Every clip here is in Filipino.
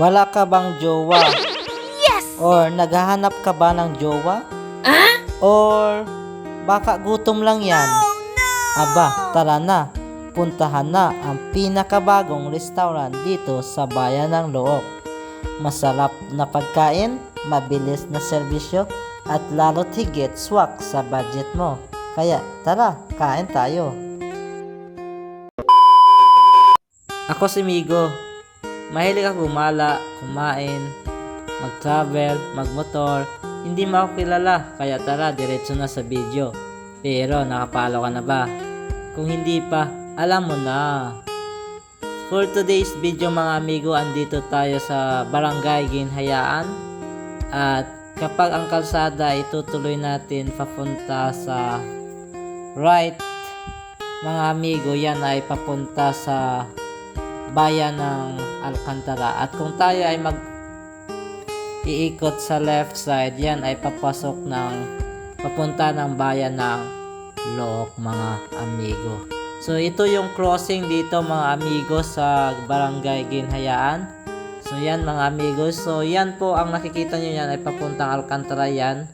Wala ka bang jowa? Yes! Or naghahanap ka ba ng jowa? Or baka gutom lang yan? Aba, tara na. Puntahan na ang pinakabagong restaurant dito sa bayan ng Look. Masarap na pagkain, mabilis na serbisyo, at lalo't higit swak sa budget mo. Kaya tara, kain tayo. Ako si Migo. Mahilig ako gumala, kumain, mag-travel, magmotor. Hindi mo ako kilala, kaya tara, diretso na sa video. Pero nakapalo ka na ba? Kung hindi pa, alam mo na. For today's video mga amigo, andito tayo sa Barangay Ginhayaan. At kapag ang kalsada itutuloy natin papunta sa right, mga amigo, yan ay papunta sa bayan ng Alcantara. At kung tayo ay mag iikot sa left side, yan ay papasok ng papunta ng bayan ng Look mga amigo. So ito yung crossing dito mga amigo sa Barangay Ginhayaan. So yan mga amigo. So yan po ang nakikita nyo yan ay papuntang Alcantara yan.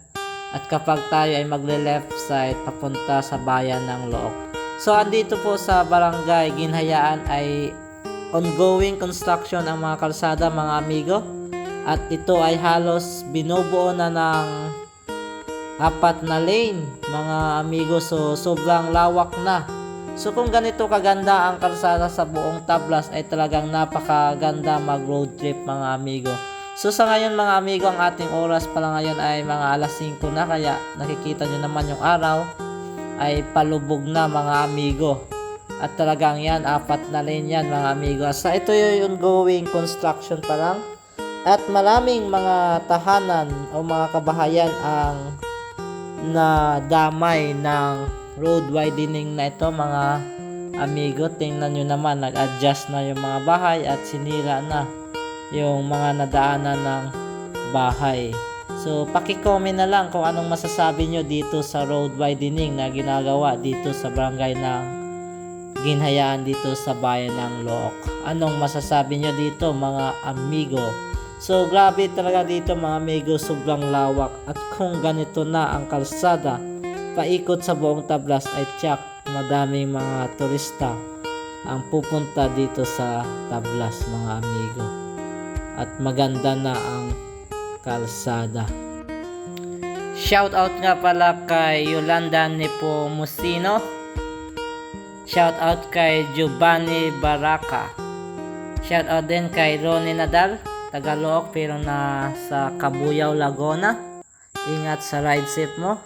At kapag tayo ay magle left side papunta sa bayan ng Look. So andito po sa Barangay Ginhayaan ay ongoing construction ang mga kalsada mga amigo. At ito ay halos binubuo na ng apat na lane mga amigo. So sobrang lawak na. So kung ganito kaganda ang kalsada sa buong Tablas ay talagang napakaganda mag road trip mga amigo. So sa ngayon mga amigo ang ating oras pala ngayon ay mga alas 5 na kaya nakikita nyo naman yung araw ay palubog na mga amigo. At talagang yan, apat na lane yan mga amigo. Sa ito yung ongoing construction pa lang. At maraming mga tahanan o mga kabahayan ang na damay ng road widening na ito mga amigo. Tingnan nyo naman, nag-adjust na yung mga bahay at sinira na yung mga nadaanan ng bahay. So, pakicomment na lang kung anong masasabi nyo dito sa road widening na ginagawa dito sa barangay ng ginhayaan dito sa bayan ng Look. Anong masasabi nyo dito mga amigo? So grabe talaga dito mga amigo, sobrang lawak at kung ganito na ang kalsada, paikot sa buong tablas ay tiyak madaming mga turista ang pupunta dito sa tablas mga amigo. At maganda na ang kalsada. Shout out nga pala kay Yolanda Nepomuceno. Shout out kay Giovanni Baraka. Shout out din kay Ronnie Nadal, Tagalog pero na sa Cabuyao, Laguna. Ingat sa ride safe mo.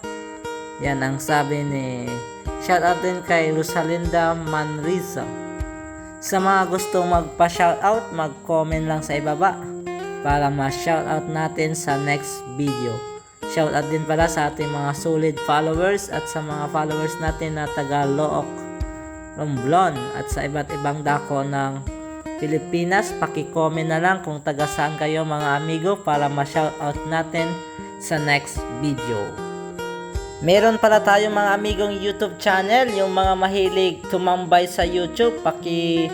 Yan ang sabi ni Shout out din kay Rosalinda Manriza. Sa mga gustong magpa-shoutout, mag-comment lang sa ibaba para ma-shoutout natin sa next video. Shoutout din pala sa ating mga solid followers at sa mga followers natin na taga Look, Romblon at sa iba't ibang dako ng Pilipinas. Paki-comment na lang kung taga saan kayo mga amigo para ma-shoutout natin sa next video. Meron pala tayong mga amigong YouTube channel, yung mga mahilig tumambay sa YouTube, paki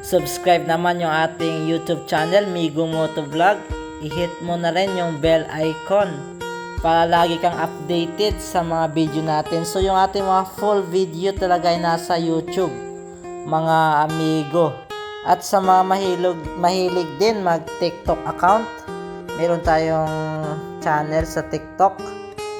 subscribe naman yung ating YouTube channel, Migo Moto Vlog. I-hit mo na rin yung bell icon para lagi kang updated sa mga video natin. So yung ating mga full video talaga ay nasa YouTube, mga amigo. At sa mga mahilig, mahilig din mag TikTok account, meron tayong channel sa TikTok.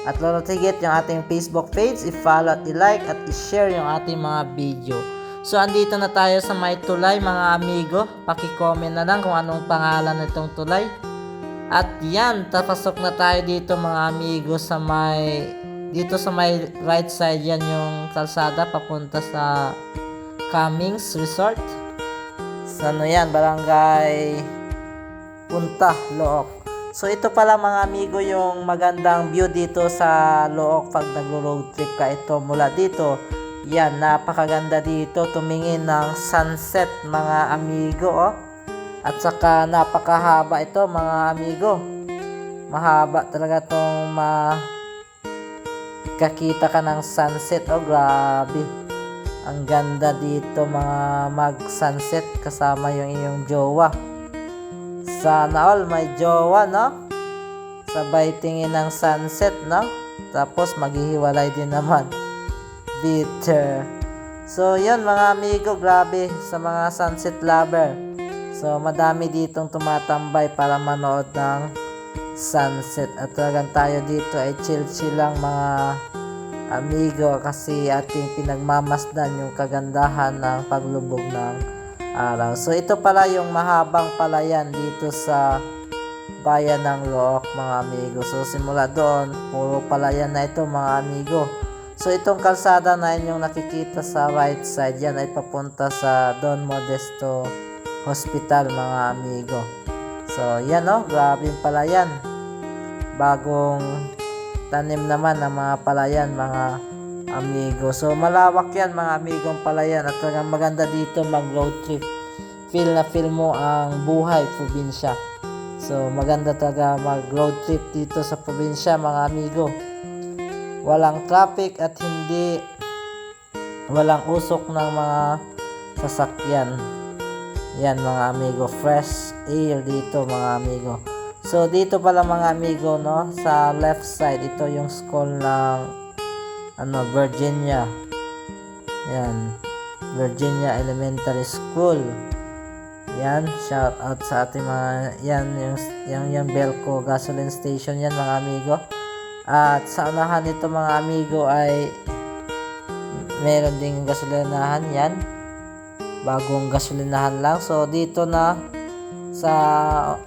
At lalo tigit yung ating Facebook page, i-follow at i-like at i-share yung ating mga video. So andito na tayo sa may tulay mga amigo. Paki-comment na lang kung anong pangalan nitong tulay. At yan, tapasok na tayo dito mga amigo sa may dito sa may right side yan yung kalsada papunta sa Cummings Resort. Sa ano yan, barangay Punta, Look. So ito pala mga amigo yung magandang view dito sa Look pag nagro-road trip ka ito mula dito. Yan, napakaganda dito tumingin ng sunset mga amigo oh. At saka napakahaba ito mga amigo. Mahaba talaga tong ma kakita ka ng sunset oh grabe. Ang ganda dito mga mag sunset kasama yung iyong jowa Sana all may jowa, no? Sabay tingin ng sunset, no? Tapos maghihiwalay din naman. Bitter. So, yun mga amigo, grabe sa mga sunset lover. So, madami ditong tumatambay para manood ng sunset. At talagang tayo dito ay chill-chill lang mga amigo kasi ating pinagmamasdan yung kagandahan ng paglubog ng araw. So, ito pala yung mahabang palayan dito sa bayan ng Look mga amigo. So, simula doon, puro palayan na ito mga amigo. So itong kalsada na inyong nakikita sa right side, yan ay papunta sa Don Modesto Hospital mga amigo. So yan o, grabe yung palayan. Bagong tanim naman ng mga palayan mga amigo. So malawak yan mga amigong palayan at talagang maganda dito mag road trip. Feel na feel mo ang buhay probinsya. So maganda talaga mag road trip dito sa probinsya mga amigo walang traffic at hindi walang usok ng mga sasakyan. Yan mga amigo, fresh air dito mga amigo. So dito pala mga amigo no, sa left side ito yung school ng ano Virginia. Yan. Virginia Elementary School. Yan, shout out sa ating mga yan yung yung, yung Belco gasoline station yan mga amigo. At sa unahan nito mga amigo ay meron ding gasolinahan yan. Bagong gasolinahan lang. So dito na sa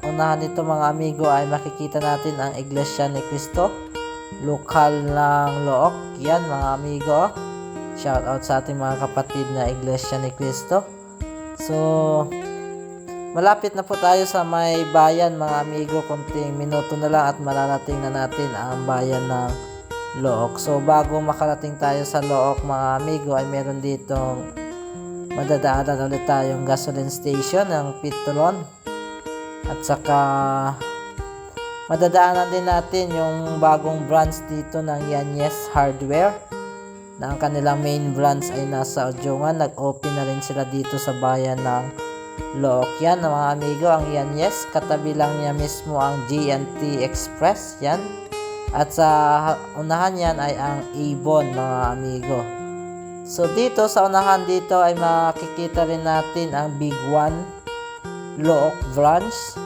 unahan nito mga amigo ay makikita natin ang Iglesia ni Cristo. Lokal ng Look. Yan mga amigo. Shout out sa ating mga kapatid na Iglesia ni Cristo. So, Malapit na po tayo sa may bayan mga amigo, kunting minuto na lang at mararating na natin ang bayan ng Look. So bago makarating tayo sa Look mga amigo ay meron ditong madadaanan ulit tayong gasoline station ng Petron at saka madadaanan din natin yung bagong branch dito ng Yanyes Hardware na ang kanilang main branch ay nasa Ojongan. Nag-open na rin sila dito sa bayan ng Look yan mga amigo, ang yan yes, katabi lang niya mismo ang GNT Express yan. At sa unahan yan ay ang Avon mga amigo. So dito sa unahan dito ay makikita rin natin ang Big One Look branch.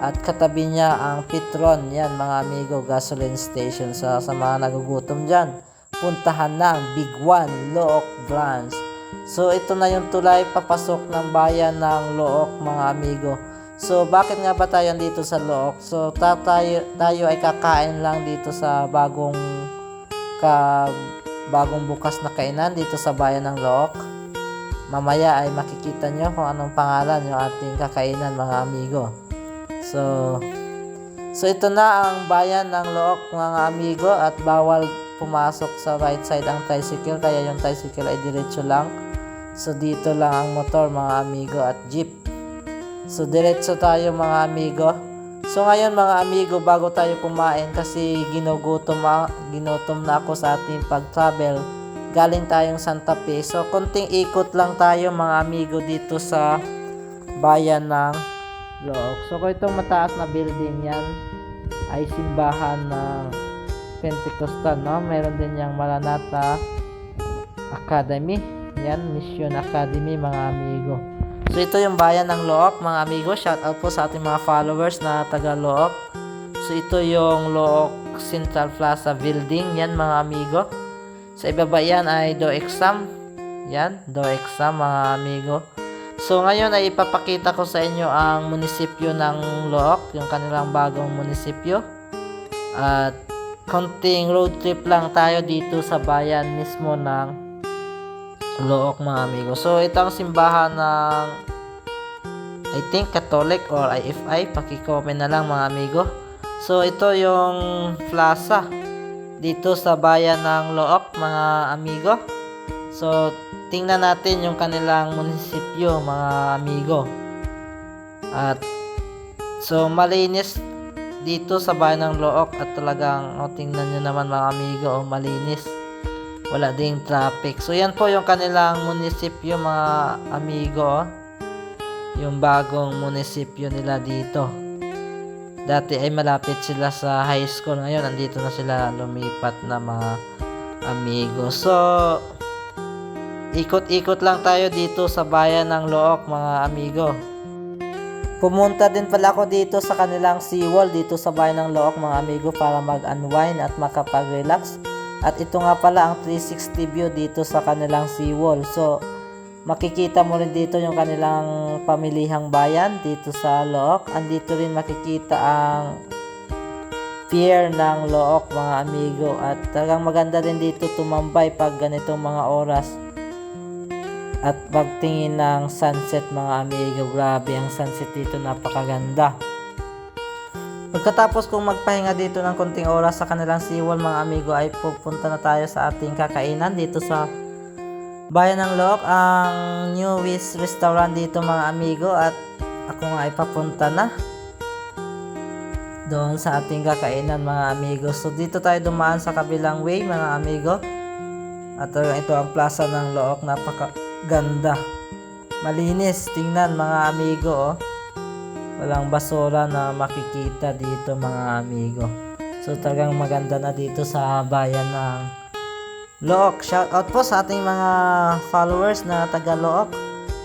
At katabi niya ang Petron yan mga amigo, gasoline station. So sa mga nagugutom dyan, puntahan na ang Big One Look branch. So ito na yung tulay papasok ng bayan ng Look mga amigo. So bakit nga ba tayo dito sa Look? So ta- tayo, tayo ay kakain lang dito sa bagong ka bagong bukas na kainan dito sa bayan ng Look. Mamaya ay makikita nyo kung anong pangalan yung ating kakainan mga amigo. So So ito na ang bayan ng Look mga amigo at bawal pumasok sa right side ang tricycle kaya yung tricycle ay diretso lang. So dito lang ang motor mga amigo at jeep. So diretso tayo mga amigo. So ngayon mga amigo bago tayo kumain kasi ginugutom, ginutom na ako sa ating pag-travel. Galing tayong Santa Fe. So konting ikot lang tayo mga amigo dito sa bayan ng Look. So kung itong mataas na building yan ay simbahan ng Pentecostal, no? Meron din yung Maranatha Academy. Yan, Mission Academy, mga amigo. So, ito yung bayan ng Look, mga amigo. Shout out po sa ating mga followers na taga Look. So, ito yung Look Central Plaza Building. Yan, mga amigo. Sa ibaba yan ay Do Exam. Yan, Do Exam, mga amigo. So, ngayon ay ipapakita ko sa inyo ang munisipyo ng Look, yung kanilang bagong munisipyo. At konting road trip lang tayo dito sa bayan mismo ng Look mga amigo. So ito ang simbahan ng I think Catholic or IFI. Paki-comment na lang mga amigo. So ito yung plaza dito sa bayan ng Look mga amigo. So tingnan natin yung kanilang munisipyo mga amigo. At so malinis dito sa bayan ng Look at talagang oh, tingnan nyo naman mga amigo oh, malinis wala ding traffic so yan po yung kanilang munisipyo mga amigo yung bagong munisipyo nila dito Dati ay malapit sila sa high school. Ngayon, andito na sila lumipat na mga amigo. So, ikot-ikot lang tayo dito sa bayan ng Look, mga amigo. Pumunta din pala ako dito sa kanilang seawall dito sa bayan ng Look, mga amigo, para mag-unwind at makapag-relax. At ito nga pala ang 360 view dito sa kanilang seawall. So, makikita mo rin dito yung kanilang pamilihang bayan dito sa Look. Andito rin makikita ang pier ng Look mga amigo at talagang maganda rin dito tumambay pag ganitong mga oras at pagtingin ng sunset mga amigo grabe ang sunset dito napakaganda Pagkatapos kong magpahinga dito ng konting oras sa kanilang seawall mga amigo ay pupunta na tayo sa ating kakainan dito sa Bayan ng Look, ang New Wish Restaurant dito mga amigo at ako nga ay papunta na doon sa ating kakainan mga amigo. So dito tayo dumaan sa kabilang way mga amigo. At ito ang plaza ng Look, napakaganda. Malinis, tingnan mga amigo oh. Walang basura na makikita dito mga amigo. So talagang maganda na dito sa bayan ng Look, shout out po sa ating mga followers na taga Look.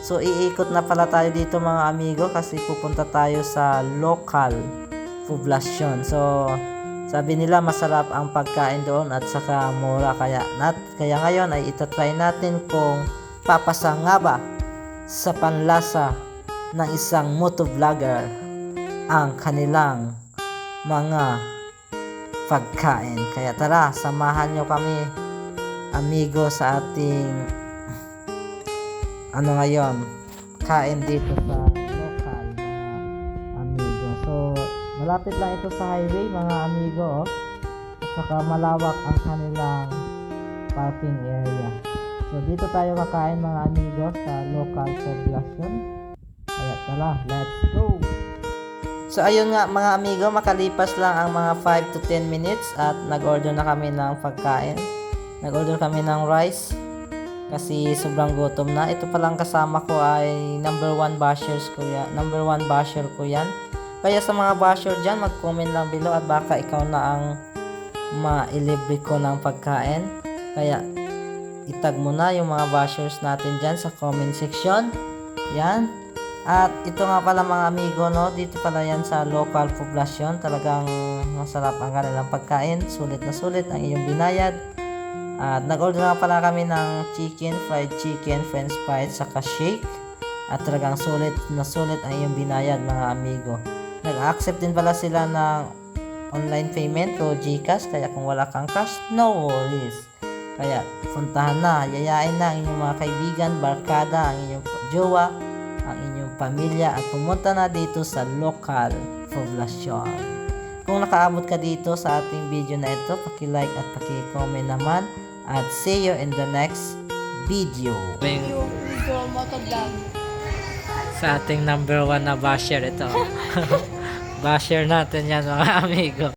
So iikot na pala tayo dito mga amigo kasi pupunta tayo sa local poblasyon. So sabi nila masarap ang pagkain doon at saka mura kaya nat kaya ngayon ay itatry natin kung papasa nga ba sa panlasa ng isang motovlogger ang kanilang mga pagkain. Kaya tara, samahan nyo kami amigo sa ating ano ngayon kain dito sa local mga amigo so malapit lang ito sa highway mga amigo oh. at saka malawak ang kanilang parking area so dito tayo kakain mga amigo sa local population tara let's go So ayun nga mga amigo, makalipas lang ang mga 5 to 10 minutes at nag-order na kami ng pagkain. Nag-order kami ng rice kasi sobrang gutom na. Ito palang kasama ko ay number one bashers ko yan. Number one basher ko yan. Kaya sa mga basher dyan, mag-comment lang below at baka ikaw na ang mailibre ko ng pagkain. Kaya itag mo na yung mga bashers natin dyan sa comment section. Yan. At ito nga pala mga amigo, no? Dito pala yan sa local poblasyon. Talagang masarap ang kanilang pagkain. Sulit na sulit ang iyong binayad. At nag-order nga pala kami ng chicken, fried chicken, french fries, saka shake. At talagang sulit na sulit ang iyong binayad mga amigo. Nag-accept din pala sila ng online payment o GCash. Kaya kung wala kang cash, no worries. Kaya puntahan na, yayain na ang inyong mga kaibigan, barkada, ang inyong jowa, pamilya at pumunta na dito sa local poblasyon. Kung nakaabot ka dito sa ating video na ito, paki-like at paki-comment naman at see you in the next video. Yung Igo Motovlog. Sa ating number one na basher ito. basher natin yan mga amigo.